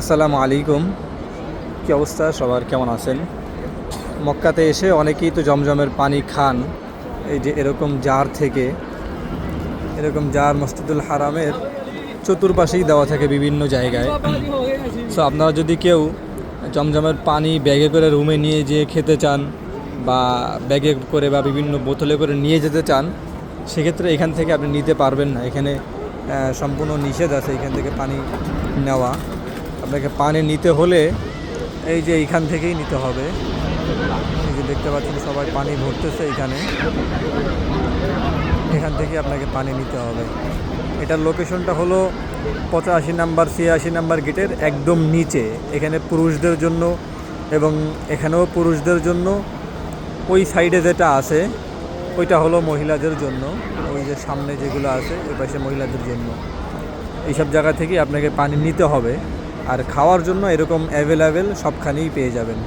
আসসালামু আলাইকুম। কী অবস্থা? সবার কেমন আছেন? মক্কাতে এসে অনেকেই তো জমজমের পানি খান। এই যে এরকম জার থেকে, এরকম জার মসজিদুল হারামের চতুর্পাশেই দেওয়া থাকে বিভিন্ন জায়গায়। সো আপনারা যদি কেউ জমজমের পানি ব্যাগে করে রুমে নিয়ে যেয়ে খেতে চান বা ব্যাগে করে বা বিভিন্ন বোতলে করে নিয়ে যেতে চান, সেক্ষেত্রে এখান থেকে আপনি নিতে পারবেন না। এখানে সম্পূর্ণ নিষেধ আছে এখান থেকে পানি নেওয়া। আপনাকে পানি নিতে হলে এই যে এইখান থেকেই নিতে হবে। এই যে দেখতে পাচ্ছেন সবাই পানি ভরতেছে এখানে। এখান থেকে আপনাকে পানি নিতে হবে। এটার লোকেশনটা হলো পঁচাশি নাম্বার, ছিয়াশি নাম্বার গেটের একদম নিচে। এখানে পুরুষদের জন্য এবং এখানেও পুরুষদের জন্য ওই সাইডে যেটা আছে, ওইটা হলো মহিলাদের জন্য। ওই যে সামনে যেগুলো আছে, ওই পাশে মহিলাদের জন্য। এইসব জায়গা থেকেই আপনাকে পানি নিতে হবে। আর খাওয়ার জন্য এরকম অ্যাভেলেবেল সবখানেই পেয়ে যাবেন।